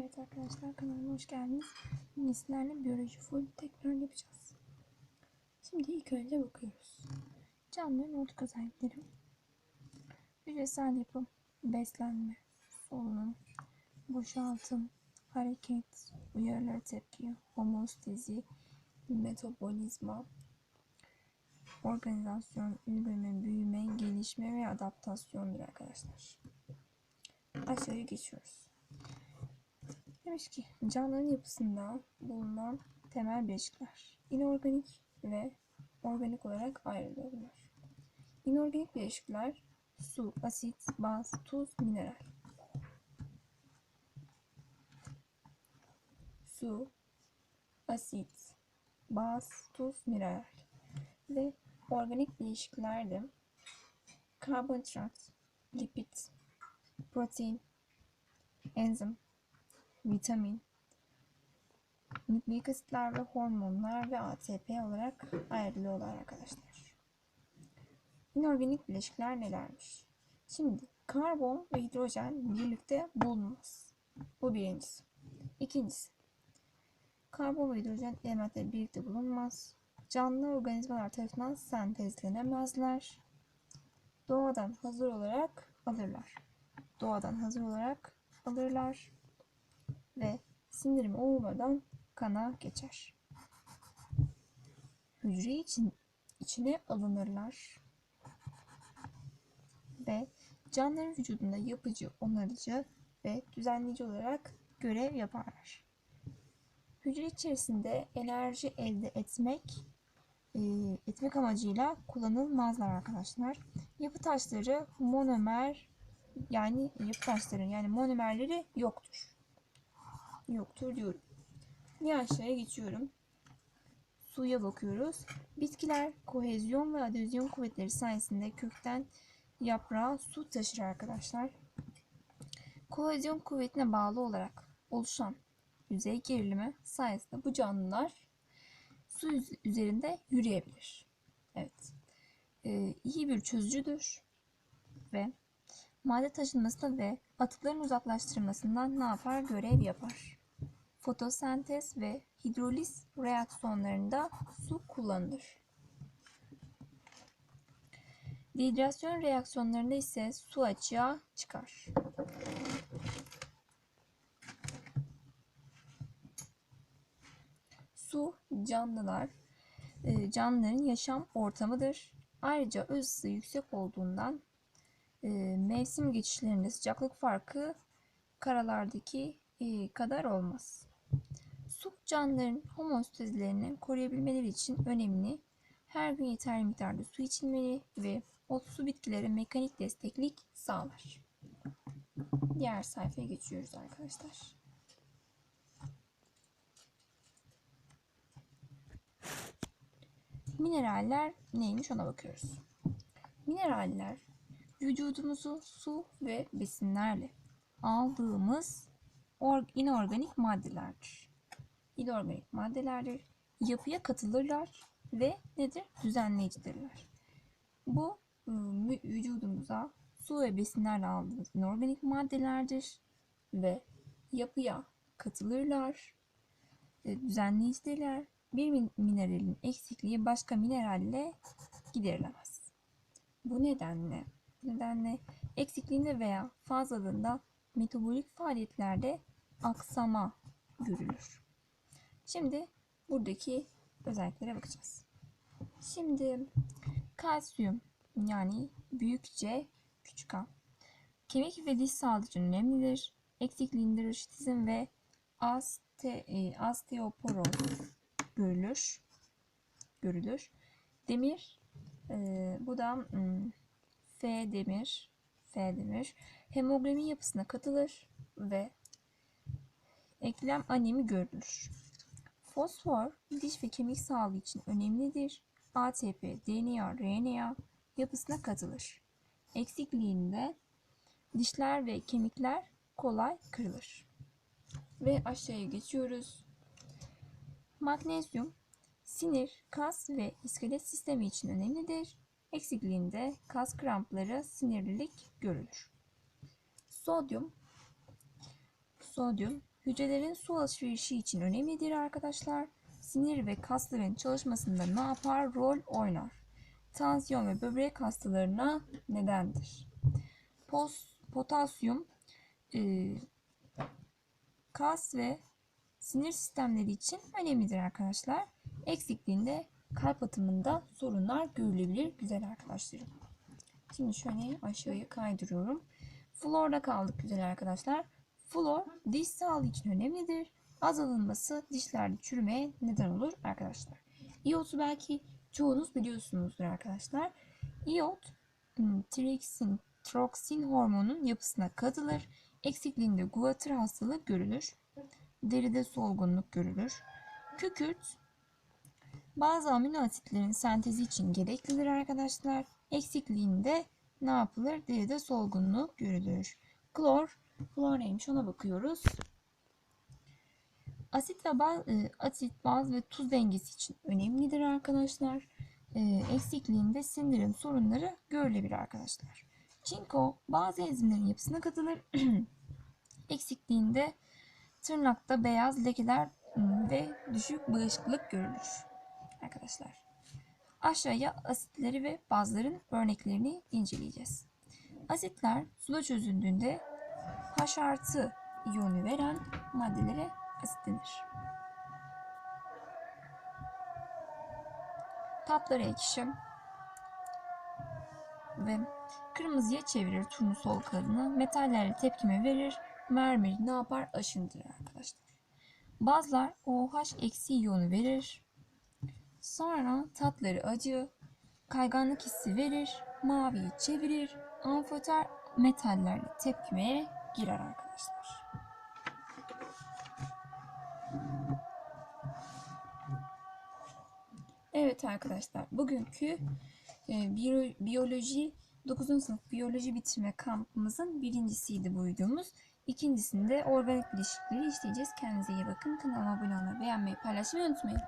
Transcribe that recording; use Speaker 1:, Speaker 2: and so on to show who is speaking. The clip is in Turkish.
Speaker 1: Evet arkadaşlar kanalıma hoş geldiniz. Bugün biyoloji full tekrar yapacağız. Şimdi ilk önce bakıyoruz. Canlıların ortak özellikleri. Hücresel yapım, beslenme, solunum, boşaltım, hareket, uyarılara tepki, homostezi, metabolizma, organizasyon, üreme, büyüme, gelişme ve adaptasyondur arkadaşlar. Aşağıya geçiyoruz. Demiş ki canlıların yapısında bulunan temel bileşikler inorganik ve organik olarak ayrılıyor bunlar. İnorganik bileşikler su, asit, baz, tuz, mineral. Su, asit, baz, tuz, mineral. Ve organik bileşikler de karbonhidrat, lipid, protein, enzim, vitamin, nükleik asitler ve hormonlar ve ATP olarak ayrılıyorlar arkadaşlar. İnorganik bileşikler nelermiş? Şimdi karbon ve hidrojen birlikte bulunmaz. Bu birincisi. İkincisi. Karbon ve hidrojen elementleri birlikte bulunmaz. Canlı organizmalar tarafından sentezlenemezler. Doğadan hazır olarak alırlar. Doğadan hazır olarak alırlar ve sindirimi olmadan kana geçer. Hücre için içine alınırlar ve canlıların vücudunda yapıcı, onarıcı ve düzenleyici olarak görev yaparlar. Hücre içerisinde enerji elde etmek e, etmek amacıyla kullanılmazlar arkadaşlar. Yapı taşları monomer yani yapı taşların yani monomerleri yoktur yoktur diyorum. Bir aşağıya geçiyorum. Suya bakıyoruz. Bitkiler kohezyon ve adezyon kuvvetleri sayesinde kökten yaprağa su taşır arkadaşlar. Kohezyon kuvvetine bağlı olarak oluşan yüzey gerilimi sayesinde bu canlılar su üzerinde yürüyebilir. Evet. Ee, iyi bir çözücüdür ve madde taşınmasında ve atıkların uzaklaştırılmasından ne yapar? Görev yapar. Fotosentez ve hidroliz reaksiyonlarında su kullanılır. Dehidrasyon reaksiyonlarında ise su açığa çıkar. Su canlılar e, canlıların yaşam ortamıdır. Ayrıca öz ısı yüksek olduğundan e, mevsim geçişlerinde sıcaklık farkı karalardaki e, kadar olmaz. Su canlıların homostazilerini koruyabilmeleri için önemli. Her gün yeterli miktarda su içilmeli ve o su bitkilere mekanik desteklik sağlar. Diğer sayfaya geçiyoruz arkadaşlar. Mineraller neymiş ona bakıyoruz. Mineraller vücudumuzu su ve besinlerle aldığımız inorganik maddelerdir. İnorganik maddelerdir. Yapıya katılırlar ve nedir? Düzenleyicidirler. Bu ıı, vücudumuza su ve besinlerle aldığımız inorganik maddelerdir ve yapıya katılırlar, e, düzenleyicidirler. Bir mineralin eksikliği başka mineralle giderilemez. Bu nedenle nedenle eksikliğinde veya fazlalığında metabolik faaliyetlerde aksama görülür. Şimdi buradaki özelliklere bakacağız. Şimdi kalsiyum yani büyükçe küçük A. Kemik ve diş sağlığı için önemlidir. Eksikliğinde raşitizm ve aste, e, osteoporoz görülür. Görülür. Demir e, bu da hmm, F demir F demir hemoglobin yapısına katılır ve eklem anemi görülür. Fosfor diş ve kemik sağlığı için önemlidir. ATP, DNA, RNA yapısına katılır. Eksikliğinde dişler ve kemikler kolay kırılır. Ve aşağıya geçiyoruz. Magnezyum sinir, kas ve iskelet sistemi için önemlidir. Eksikliğinde kas krampları, sinirlilik görülür. Sodyum Sodyum hücrelerin su alışverişi için önemlidir arkadaşlar. Sinir ve kasların çalışmasında ne yapar? Rol oynar. Tansiyon ve böbrek hastalarına nedendir. Pos, potasyum e, kas ve sinir sistemleri için önemlidir arkadaşlar. Eksikliğinde kalp atımında sorunlar görülebilir güzel arkadaşlarım. Şimdi şöyle aşağıya kaydırıyorum. Florda kaldık güzel arkadaşlar. Flor diş sağlığı için önemlidir. Az alınması dişlerde çürümeye neden olur arkadaşlar. İyotu belki çoğunuz biliyorsunuzdur arkadaşlar. İyot ım, triksin, troksin hormonun yapısına katılır. Eksikliğinde guatr hastalığı görülür. Deride solgunluk görülür. Kükürt bazı amino asitlerin sentezi için gereklidir arkadaşlar. Eksikliğinde ne yapılır? Deride solgunluk görülür. Klor, klor neymiş ona bakıyoruz. Asit ve baz, e, asit, baz ve tuz dengesi için önemlidir arkadaşlar. E, eksikliğinde sindirim sorunları görülebilir arkadaşlar. Çinko bazı enzimlerin yapısına katılır. Eksikliğinde tırnakta beyaz lekeler ve düşük bağışıklık görülür arkadaşlar. Aşağıya asitleri ve bazların örneklerini inceleyeceğiz. Asitler suda çözüldüğünde H artı iyonu veren maddelere asit denir. Tatları ekşi ve kırmızıya çevirir turnusol kanını, metallerle tepkime verir, mermeri ne yapar? Aşındırır arkadaşlar. Bazılar OH eksi iyonu verir. Sonra tatları acı, kayganlık hissi verir, maviyi çevirir, amfoter metallerle tepkimeye girer arkadaşlar. Evet arkadaşlar bugünkü e, biyo- biyoloji 9. sınıf biyoloji bitirme kampımızın birincisiydi bu videomuz. İkincisinde organik bileşikleri işleyeceğiz. Kendinize iyi bakın. Kanalıma abone olmayı, beğenmeyi, paylaşmayı unutmayın.